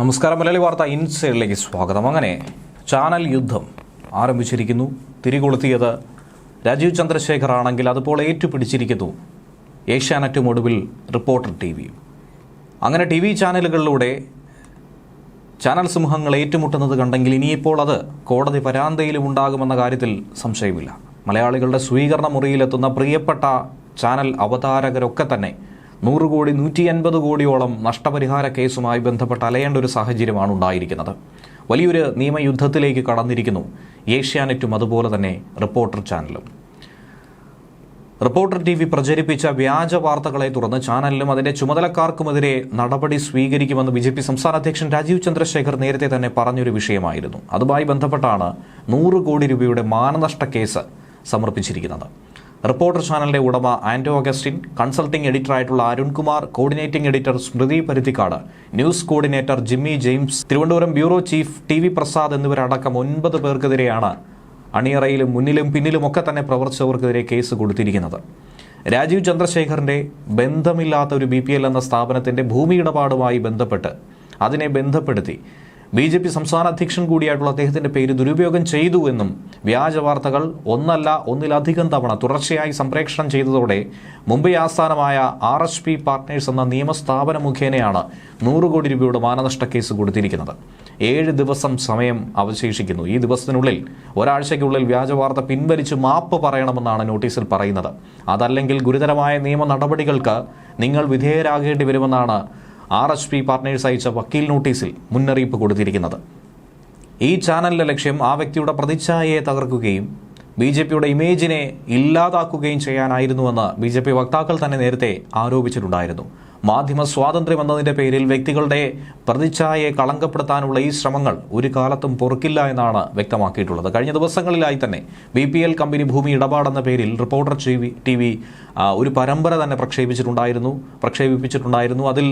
നമസ്കാരം മലയാളി വാർത്ത ഇൻസൈഡിലേക്ക് സ്വാഗതം. അങ്ങനെ ചാനൽ യുദ്ധം ആരംഭിച്ചിരിക്കുന്നു. തിരികൊളുത്തിയത് രാജീവ് ചന്ദ്രശേഖർ ആണെങ്കിൽ അതുപോലെ ഏറ്റുപിടിച്ചിരിക്കുന്നു ഏഷ്യാനെറ്റും ഒടുവിൽ റിപ്പോർട്ടർ ടി വിയും അങ്ങനെ ടി വി ചാനലുകളിലൂടെ ചാനൽ സമൂഹങ്ങൾ ഏറ്റുമുട്ടുന്നത് കണ്ടെങ്കിൽ ഇനിയിപ്പോൾ അത് കോടതി പരാന്തയിലും ഉണ്ടാകുമെന്ന കാര്യത്തിൽ സംശയമില്ല. മലയാളികളുടെ സ്വീകരണ മുറിയിലെത്തുന്ന പ്രിയപ്പെട്ട ചാനൽ അവതാരകരൊക്കെ തന്നെ നൂറ് കോടി നൂറ്റി അൻപത് കോടിയോളം നഷ്ടപരിഹാര കേസുമായി ബന്ധപ്പെട്ട് അലയേണ്ട ഒരു സാഹചര്യമാണ് ഉണ്ടായിരിക്കുന്നത്. വലിയൊരു നിയമയുദ്ധത്തിലേക്ക് കടന്നിരിക്കുന്നു. ഏഷ്യാനെറ്റും അതുപോലെ തന്നെ റിപ്പോർട്ടർ ചാനലും. റിപ്പോർട്ടർ ടി വി പ്രചരിപ്പിച്ച വ്യാജ വാർത്തകളെ തുടർന്ന് ചാനലിലും അതിന്റെ ചുമതലക്കാർക്കുമെതിരെ നടപടി സ്വീകരിക്കുമെന്ന് ബി ജെ പി സംസ്ഥാന അധ്യക്ഷൻ രാജീവ് ചന്ദ്രശേഖർ നേരത്തെ തന്നെ പറഞ്ഞൊരു വിഷയമായിരുന്നു. അതുമായി ബന്ധപ്പെട്ടാണ് നൂറ് കോടി രൂപയുടെ മാനനഷ്ട കേസ് സമർപ്പിച്ചിരിക്കുന്നത്. റിപ്പോർട്ടർ ചാനലിന്റെ ഉടമ ആന്റോ അഗസ്റ്റിൻ കൺസൾട്ടിംഗ് എഡിറ്റർ ആയിട്ടുള്ള Arunkumar coordinating editor Smruthi Paruthikkad news coordinator Jimmy James Thiruvananthapuram bureau chief T V Prasad എന്നിവരടക്കം ഒൻപത് പേർക്കെതിരെയാണ് അണിയറയിലും മുന്നിലും പിന്നിലുമൊക്കെ തന്നെ പ്രവർത്തിച്ചവർക്കെതിരെ കേസ് കൊടുത്തിരിക്കുന്നത്. രാജീവ് ചന്ദ്രശേഖറിന്റെ ബന്ധമില്ലാത്ത ഒരു ബി എന്ന സ്ഥാപനത്തിന്റെ ഭൂമി ഇടപാടുമായി ബന്ധപ്പെട്ട് അതിനെ ബന്ധപ്പെടുത്തി ബി ജെ പി സംസ്ഥാന അധ്യക്ഷൻ കൂടിയായിട്ടുള്ള അദ്ദേഹത്തിന്റെ പേര് ദുരുപയോഗം ചെയ്തു എന്നും വ്യാജ വാർത്തകൾ ഒന്നല്ല ഒന്നിലധികം തവണ തുടർച്ചയായി സംപ്രേഷണം ചെയ്തതോടെ മുംബൈ ആസ്ഥാനമായ ആർ എസ് പി പാർട്ട്നേഴ്സ് എന്ന നിയമസ്ഥാപന മുഖേനയാണ് നൂറ് കോടി രൂപയുടെ മാനനഷ്ട കേസ് കൊടുത്തിരിക്കുന്നത്. ഏഴ് ദിവസം സമയം അവശേഷിക്കുന്നു. ഈ ദിവസത്തിനുള്ളിൽ ഒരാഴ്ചയ്ക്കുള്ളിൽ വ്യാജ വാർത്ത പിൻവലിച്ച് മാപ്പ് പറയണമെന്നാണ് നോട്ടീസിൽ പറയുന്നത്. അതല്ലെങ്കിൽ ഗുരുതരമായ നിയമ നടപടികൾക്ക് നിങ്ങൾ വിധേയരാകേണ്ടി വരുമെന്നാണ് ആർ എച്ച് പി പാർട്ട്നേഴ്സ് അയച്ച വക്കീൽ നോട്ടീസിൽ മുന്നറിയിപ്പ് കൊടുത്തിരിക്കുന്നത്. ഈ ചാനലിലെ ലക്ഷ്യം ആ വ്യക്തിയുടെ പ്രതിച്ഛായയെ തകർക്കുകയും ബി ജെ പിയുടെ ഇമേജിനെ ഇല്ലാതാക്കുകയും ചെയ്യാനായിരുന്നുവെന്ന് ബി ജെ പി വക്താക്കൾ തന്നെ നേരത്തെ ആരോപിച്ചിട്ടുണ്ടായിരുന്നു. മാധ്യമ സ്വാതന്ത്ര്യം എന്നതിന്റെ പേരിൽ വ്യക്തികളുടെ പ്രതിച്ഛായയെ കളങ്കപ്പെടുത്താനുള്ള ഈ ശ്രമങ്ങൾ ഒരു കാലത്തും പൊറുക്കില്ല എന്നാണ് വ്യക്തമാക്കിയിട്ടുള്ളത്. കഴിഞ്ഞ ദിവസങ്ങളിലായി തന്നെ ബി പി എൽ കമ്പനി ഭൂമി ഇടപാടെന്ന പേരിൽ reporter T V T V ഒരു പരമ്പര തന്നെ പ്രക്ഷേപിച്ചിട്ടുണ്ടായിരുന്നു. പ്രക്ഷേപിപ്പിച്ചിട്ടുണ്ടായിരുന്നു. അതിൽ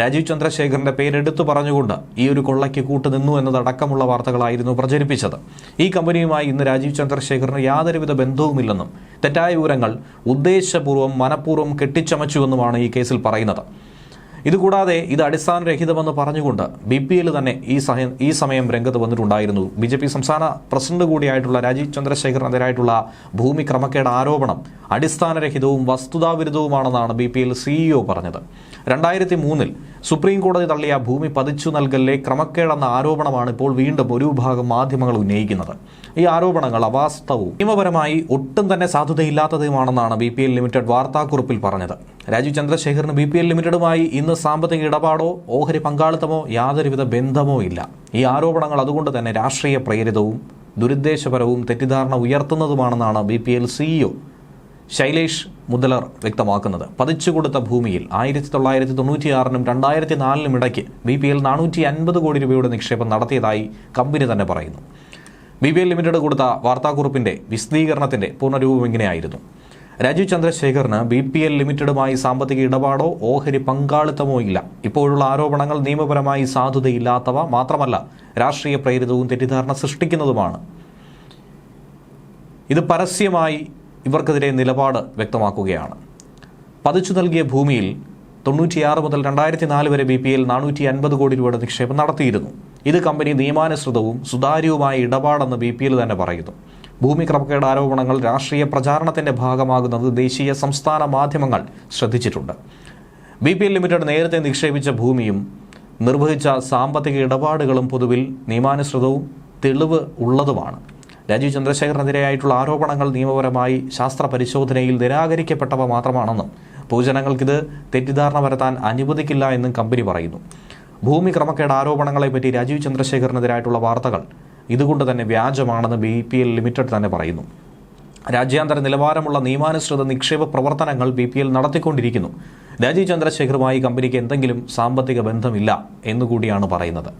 രാജീവ് ചന്ദ്രശേഖറിന്റെ പേരെടുത്തു പറഞ്ഞുകൊണ്ട് ഈ ഒരു കൊള്ളയ്ക്ക് കൂട്ടുനിന്നു എന്നതടക്കമുള്ള വാർത്തകളായിരുന്നു പ്രചരിപ്പിച്ചത്. ഈ കമ്പനിയുമായി ഇന്ന് രാജീവ് ചന്ദ്രശേഖറിന് യാതൊരുവിധ ബന്ധവുമില്ലെന്നും തെറ്റായ വിവരങ്ങൾ ഉദ്ദേശപൂർവം മനഃപൂർവം കെട്ടിച്ചമച്ചുവെന്നുമാണ് ഈ കേസിൽ പറയുന്നത്. ഇതുകൂടാതെ ഇത് അടിസ്ഥാനരഹിതമെന്ന് പറഞ്ഞുകൊണ്ട് ബി പി എൽ തന്നെ ഈ സഹ ഈ സമയം രംഗത്ത് വന്നിട്ടുണ്ടായിരുന്നു. ബി ജെ പി സംസ്ഥാന പ്രസിഡന്റ് കൂടിയായിട്ടുള്ള രാജീവ് ചന്ദ്രശേഖറിനെതിരായിട്ടുള്ള ഭൂമി ക്രമക്കേട് ആരോപണം അടിസ്ഥാനരഹിതവും വസ്തുതാവിരുദ്ധവുമാണെന്നാണ് ബി പി എൽ സിഇഒ പറഞ്ഞത് രണ്ടായിരത്തി മൂന്നിൽ സുപ്രീം കോടതി തള്ളിയ ഭൂമി പതിച്ചു നൽകലിലെ ക്രമക്കേടെന്ന ആരോപണമാണ് ഇപ്പോൾ വീണ്ടും ഒരു വിഭാഗം മാധ്യമങ്ങൾ ഉന്നയിക്കുന്നത്. ഈ ആരോപണങ്ങൾ അവാസ്തവവും നിയമപരമായി ഒട്ടും തന്നെ സാധുതയില്ലാത്തതുമാണെന്നാണ് ബി പി എൽ ലിമിറ്റഡ് വാർത്താക്കുറിപ്പിൽ പറഞ്ഞത്. രാജീവ് ചന്ദ്രശേഖറിന് ബി പി എൽ ലിമിറ്റഡുമായി ഇന്ന് സാമ്പത്തിക ഇടപാടോ ഓഹരി പങ്കാളിത്തമോ യാതൊരുവിധ ബന്ധമോ ഇല്ല. ഈ ആരോപണങ്ങൾ അതുകൊണ്ട് തന്നെ രാഷ്ട്രീയ പ്രേരിതവും ദുരുദ്ദേശപരവും തെറ്റിദ്ധാരണ ഉയർത്തുന്നതുമാണെന്നാണ് B P L CEO Shailesh മുതലർ വ്യക്തമാക്കുന്നത്. പതിച്ചുകൊടുത്ത ഭൂമിയിൽ ആയിരത്തി തൊള്ളായിരത്തി തൊണ്ണൂറ്റിയാറിനും രണ്ടായിരത്തി നാലിനും ഇടയ്ക്ക് ബി പി എൽ നാനൂറ്റി അൻപത് കോടി രൂപയുടെ നിക്ഷേപം നടത്തിയതായി കമ്പനി തന്നെ പറയുന്നു. ബി പി എൽ ലിമിറ്റഡ് കൊടുത്ത വാർത്താക്കുറിപ്പിന്റെ വിശദീകരണത്തിന്റെ പൂർണരൂപം ഇങ്ങനെയായിരുന്നു രാജീവ് ചന്ദ്രശേഖറിന് ബി പി എൽ ലിമിറ്റഡുമായി സാമ്പത്തിക ഇടപാടോ ഓഹരി പങ്കാളിത്തമോ ഇല്ല. ഇപ്പോഴുള്ള ആരോപണങ്ങൾ നിയമപരമായി സാധുതയില്ലാത്തവ മാത്രമല്ല രാഷ്ട്രീയ പ്രേരിതവും തെറ്റിദ്ധാരണ സൃഷ്ടിക്കുന്നതുമാണ്. ഇത് പരസ്യമായി ഇവർക്കെതിരെ നിലപാട് വ്യക്തമാക്കുകയാണ്. പതിച്ചു നൽകിയ ഭൂമിയിൽ തൊണ്ണൂറ്റിയാറ് മുതൽ രണ്ടായിരത്തി നാല് വരെ ബി പി എൽ നാനൂറ്റി അൻപത് കോടി രൂപയുടെ നിക്ഷേപം നടത്തിയിരുന്നു. ഇത് കമ്പനി നിയമാനുസൃതവും സുതാര്യവുമായ ഇടപാടെന്ന് ബി പി എൽ തന്നെ പറയുന്നു. ഭൂമി ക്രമക്കേട് ആരോപണങ്ങൾ രാഷ്ട്രീയ പ്രചാരണത്തിന്റെ ഭാഗമാകുന്നത് ദേശീയ സംസ്ഥാന മാധ്യമങ്ങൾ ശ്രദ്ധിച്ചിട്ടുണ്ട്. ബി പി എൽ ലിമിറ്റഡ് നേരത്തെ നിക്ഷേപിച്ച ഭൂമിയും നിർവഹിച്ച സാമ്പത്തിക ഇടപാടുകളും പൊതുവിൽ നിയമാനുസൃതവും തെളിവ് ഉള്ളതുമാണ്. രാജീവ് ചന്ദ്രശേഖറിനെതിരെയായിട്ടുള്ള ആരോപണങ്ങൾ നിയമപരമായി ശാസ്ത്ര പരിശോധനയിൽ നിരാകരിക്കപ്പെട്ടവ മാത്രമാണെന്നും പൊതുജനങ്ങൾക്കിത് തെറ്റിദ്ധാരണ വരുത്താൻ അനുവദിക്കില്ല എന്നും കമ്പനി പറയുന്നു. ഭൂമി ക്രമക്കേട് ആരോപണങ്ങളെപ്പറ്റി രാജീവ് ചന്ദ്രശേഖറിനെതിരായിട്ടുള്ള വാർത്തകൾ ഇതുകൊണ്ട് തന്നെ വ്യാജമാണെന്ന് ബി പി എൽ ലിമിറ്റഡ് തന്നെ പറയുന്നു. രാജ്യാന്തര നിലവാരമുള്ള നിയമാനുസൃത നിക്ഷേപ പ്രവർത്തനങ്ങൾ ബി പി എൽ നടത്തിക്കൊണ്ടിരിക്കുന്നു. രാജീവ് ചന്ദ്രശേഖറുമായി കമ്പനിക്ക് എന്തെങ്കിലും സാമ്പത്തിക ബന്ധമില്ല എന്നുകൂടിയാണ് പറയുന്നത്.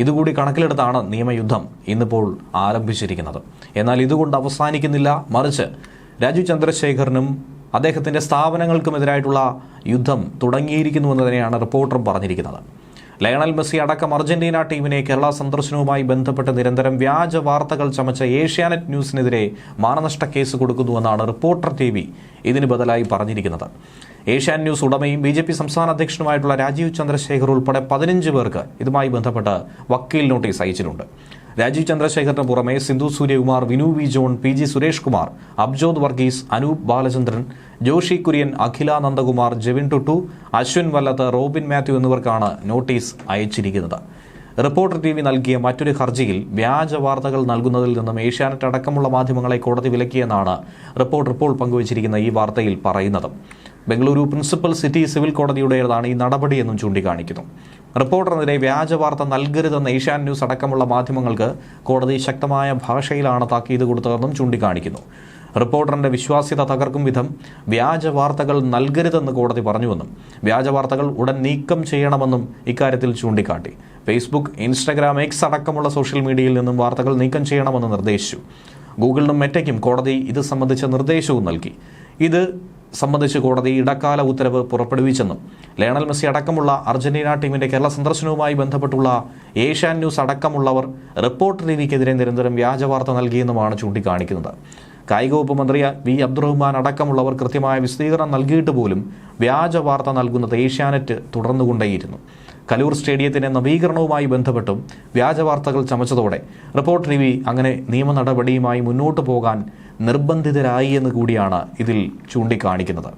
ഇതുകൂടി കണക്കിലെടുത്താണ് നിയമയുദ്ധം ഇന്നിപ്പോൾ ആരംഭിച്ചിരിക്കുന്നത്. എന്നാൽ ഇതുകൊണ്ട് അവസാനിക്കുന്നില്ല. മറിച്ച് രാജു ചന്ദ്രശേഖറിനും അദ്ദേഹത്തിന്റെ സ്ഥാപനങ്ങൾക്കുമെതിരായിട്ടുള്ള യുദ്ധം തുടങ്ങിയിരിക്കുന്നു എന്ന് തന്നെയാണ് റിപ്പോർട്ടറും പറഞ്ഞിരിക്കുന്നത്. ലയണൽ മെസ്സി അടക്കം അർജന്റീന ടീമിനെ കേരള സന്ദർശനവുമായി ബന്ധപ്പെട്ട് നിരന്തരം വ്യാജ വാർത്തകൾ ചമച്ച ഏഷ്യാനെറ്റ് ന്യൂസിനെതിരെ മാനനഷ്ട കേസ് കൊടുക്കുന്നുവെന്നാണ് റിപ്പോർട്ടർ ടി വി ഇതിന് ബദലായി പറഞ്ഞിരിക്കുന്നത്. ഏഷ്യാൻ ന്യൂസ് ഉടമയും ബി ജെ പി സംസ്ഥാന അധ്യക്ഷനുമായിട്ടുള്ള രാജീവ് ചന്ദ്രശേഖർ ഉൾപ്പെടെ പതിനഞ്ച് പേർക്ക് ഇതുമായി ബന്ധപ്പെട്ട് വക്കീൽ നോട്ടീസ് അയച്ചിട്ടുണ്ട്. രാജീവ് ചന്ദ്രശേഖറിന് പുറമെ Sindhu Suryakumar Vinu V John P G Suresh Kumar Abjod Varghese Anoop Balachandran Joshi Kurian Akhila Nandakumar Jevin Tuttu Ashwin Vallath Robin Mathew എന്നിവർക്കാണ് നോട്ടീസ് അയച്ചിരിക്കുന്നത്. റിപ്പോർട്ടർ ടി വി നൽകിയ മറ്റൊരു ഹർജിയിൽ വ്യാജ വാർത്തകൾ നൽകുന്നതിൽ നിന്നും ഏഷ്യാനെറ്റ് അടക്കമുള്ള മാധ്യമങ്ങളെ കോടതി വിലക്കിയെന്നാണ് റിപ്പോർട്ടർ ഇപ്പോൾ പങ്കുവച്ചിരിക്കുന്ന ഈ വാർത്തയിൽ പറയുന്നത്. ബംഗളൂരു പ്രിൻസിപ്പൽ സിറ്റി സിവിൽ കോടതിയുടേതാണ് ഈ നടപടിയെന്നും ചൂണ്ടിക്കാണിക്കുന്നു. റിപ്പോർട്ടറിനെതിരെ വ്യാജ വാർത്ത നൽകരുതെന്ന് ഏഷ്യാൻ ന്യൂസ് അടക്കമുള്ള മാധ്യമങ്ങൾക്ക് കോടതി ശക്തമായ ഭാഷയിലാണ് താക്കീത് കൊടുത്തതെന്നും ചൂണ്ടിക്കാണിക്കുന്നു. റിപ്പോർട്ടറിന്റെ വിശ്വാസ്യത തകർക്കും വിധം വ്യാജ വാർത്തകൾ നൽകരുതെന്ന് കോടതി പറഞ്ഞുവെന്നും വ്യാജ വാർത്തകൾ ഉടൻ നീക്കം ചെയ്യണമെന്നും ഇക്കാര്യത്തിൽ ചൂണ്ടിക്കാട്ടി. ഫേസ്ബുക്ക് ഇൻസ്റ്റഗ്രാം എക്സ് അടക്കമുള്ള സോഷ്യൽ മീഡിയയിൽ നിന്നും വാർത്തകൾ നീക്കം ചെയ്യണമെന്ന് നിർദ്ദേശിച്ചു. ഗൂഗിളിനും മെറ്റയ്ക്കും കോടതി ഇത് സംബന്ധിച്ച നിർദ്ദേശവും നൽകി. ഇത് സംബന്ധിച്ച് കോടതി ഇടക്കാല ഉത്തരവ് പുറപ്പെടുവിച്ചെന്നും ലയണൽ മെസ്സി അടക്കമുള്ള അർജന്റീന ടീമിന്റെ കേരള സന്ദർശനവുമായി ബന്ധപ്പെട്ടുള്ള ഏഷ്യാൻ ന്യൂസ് അടക്കമുള്ളവർ റിപ്പോർട്ട് രീതിക്കെതിരെ നിരന്തരം വ്യാജവാർത്ത നൽകിയെന്നുമാണ് ചൂണ്ടിക്കാണിക്കുന്നത്. കായിക വകുപ്പ് മന്ത്രി വി അബ്ദുറഹ്മാൻ അടക്കമുള്ളവർ കൃത്യമായ വിശദീകരണം നൽകിയിട്ട് പോലും വ്യാജ വാർത്ത നൽകുന്നത് ഏഷ്യാനെറ്റ് തുടർന്നുകൊണ്ടേയിരുന്നു. കലൂർ സ്റ്റേഡിയത്തിന്റെ നവീകരണവുമായി ബന്ധപ്പെട്ടും വ്യാജ വാർത്തകൾ ചമച്ചതോടെ റിപ്പോർട്ട് ടി അങ്ങനെ നിയമ നടപടിയുമായി മുന്നോട്ട് പോകാൻ നിർബന്ധിതരായി എന്ന് കൂടിയാണ് ഇതിൽ ചൂണ്ടിക്കാണിക്കുന്നത്.